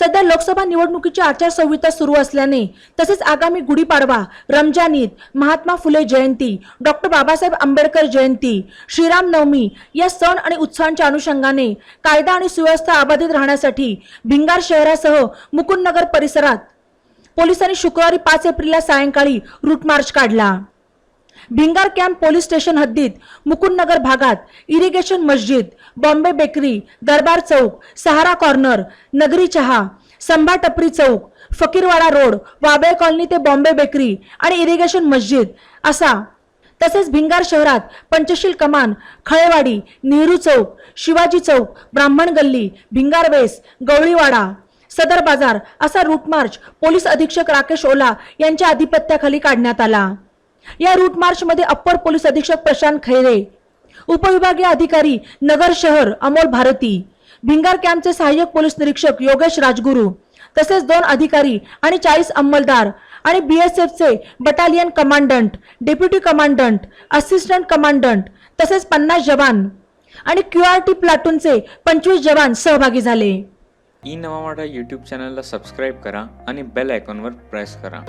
सध्या लोकसभा निवडणुकीची आचारसंहिता सुरू असल्याने तसेच आगामी गुढीपाडवा रमजान ईद महात्मा फुले जयंती डॉक्टर बाबासाहेब आंबेडकर जयंती श्रीराम नवमी या सण आणि उत्सवांच्या अनुषंगाने कायदा आणि सुव्यवस्था अबाधित राहण्यासाठी भिंगार शहरासह मुकुंदनगर परिसरात पोलिसांनी शुक्रवारी पाच एप्रिलला सायंकाळी रूट मार्च काढला. भिंगार कॅम्प पोलीस स्टेशन हद्दीत मुकुंदनगर भागात irrigation Masjid Bombay bakery Darbar Chowk Sahara corner नगरी चहा संभा टपरी चौक फकीरवाडा रोड वाबळे कॉलनी ते बॉम्बे बेकरी आणि इरिगेशन मस्जिद असा. तसेच भिंगार शहरात पंचशील कमान खळेवाडी नेहरू चौक शिवाजी चौक ब्राह्मण गल्ली भिंगार वेस गवळीवाडा सदर बाजार असा रूट मार्च पोलीस अधीक्षक राकेश ओला यांच्या आधिपत्याखाली काढण्यात आला. या रूट मार्च मध्ये अप्पर पोलीस अधीक्षक प्रशांत खैरे उपविभागीय अधिकारी नगर शहर अमोल भारती भिंगार कॅम्पचे सहाय्यक पोलीस निरीक्षक योगेश राजगुरू तसेच दोन अधिकारी आणि चाळीस अंमलदार आणि बीएसएफचे battalion commandant deputy commandant assistant commandant तसेच पन्नास जवान आणि क्यू आर टी प्लाटूनचे पंचवीस जवान सहभागी झाले. ई नवा यूट्यूब चॅनलला सबस्क्राईब करा आणि बेल आयकॉनवर प्रेस करा.